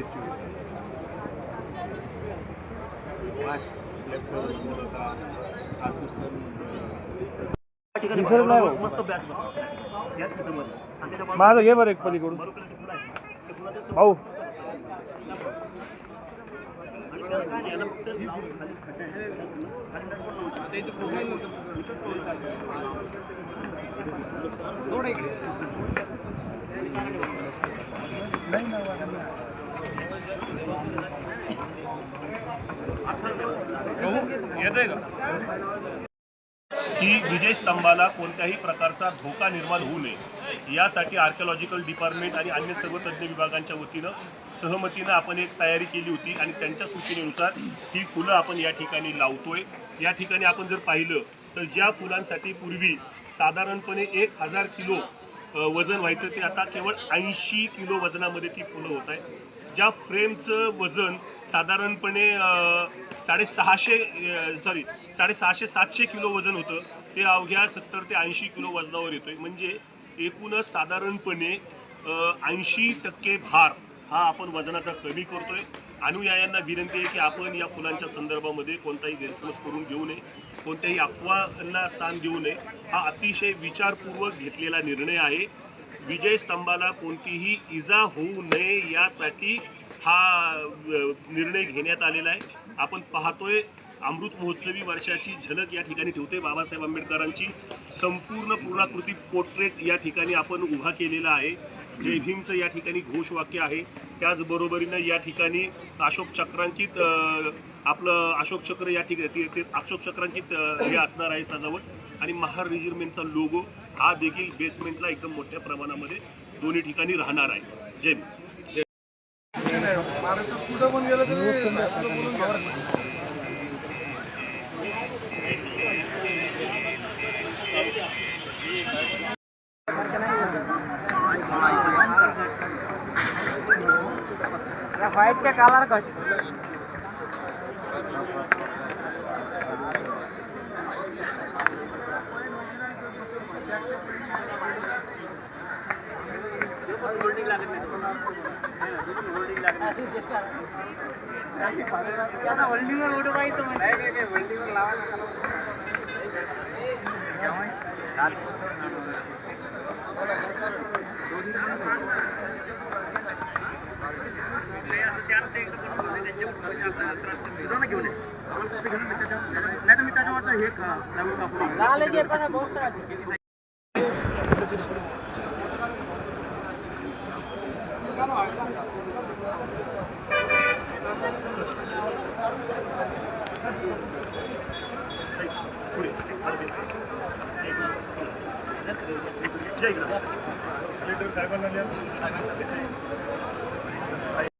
Statue पाच हो. माझं घे बरं एक पलीकडून भाऊ नाही, की विजय स्तंभाला कोणत्याही प्रकारचा धोका निर्माण होऊ नये यासाठी आर्किओलॉजिकल डिपार्टमेंट आणि अन्य सर्व तज्ज्ञ विभागांच्या वतीनं सहमतीनं आपण एक तयारी केली होती आणि त्यांच्या सूचनेनुसार ही फुलं आपण या ठिकाणी लावतोय. या ठिकाणी आपण जर पाहिलं तर ज्या फुलांसाठी पूर्वी साधारणपणे एक हजार किलो वजन व्हायचं ते आता केवळ ऐंशी किलो वजनामध्ये ती फुलं होत आहे ज्या फ्रेमचं वजन साधारणपणे साडेसहाशे सॉरी साडेसहाशे सातशे किलो वजन होतं ते अवघ्या सत्तर ते ऐंशी किलो वजनावर येतोय. म्हणजे एकूणच साधारणपणे ऐंशी टक्के भार हा आपण वजनाचा कमी करतोय. अनुयायांना विनंती आहे की आपण या फुलांच्या संदर्भामध्ये कोणताही गैरसमज करून घेऊ नये कोणत्याही अफवांना स्थान देऊ नये. हा अतिशय विचारपूर्वक घेतलेला निर्णय आहे. विजय स्तंभाला कोणतीही इजा होऊ नये यासाठी हा निर्णय घेण्यात आलेला आहे. आपण पाहतोय अमृत महोत्सवी वर्षाची झलक या ठिकाणी ठेवते बाबासाहेब आंबेडकरांची संपूर्ण पूर्णाकृती पोर्ट्रेट या ठिकाणी आपण उभा केलेला आहे. जय भीमचं या ठिकाणी घोषवाक्य आहे. त्याचबरोबरीनं या ठिकाणी अशोक चक्रांकित आपलं अशोक चक्र या ठिकाणी ते- अशोक चक्रांकित हे असणार आहे सजावट. आणि महार रेजिमेंटचा लोगो हा देखील बेसमेंटला एकदम मोठ्या प्रमाणामध्ये दोन्ही ठिकाणी राहणार आहे. जय भीम. महाराष्ट्रात कुठं पण गेलं तरी आपलं बोलून घ्या. व्हाईट का कलर कश नाही तर मी त्याच्यावर हे कापून जय हिंद.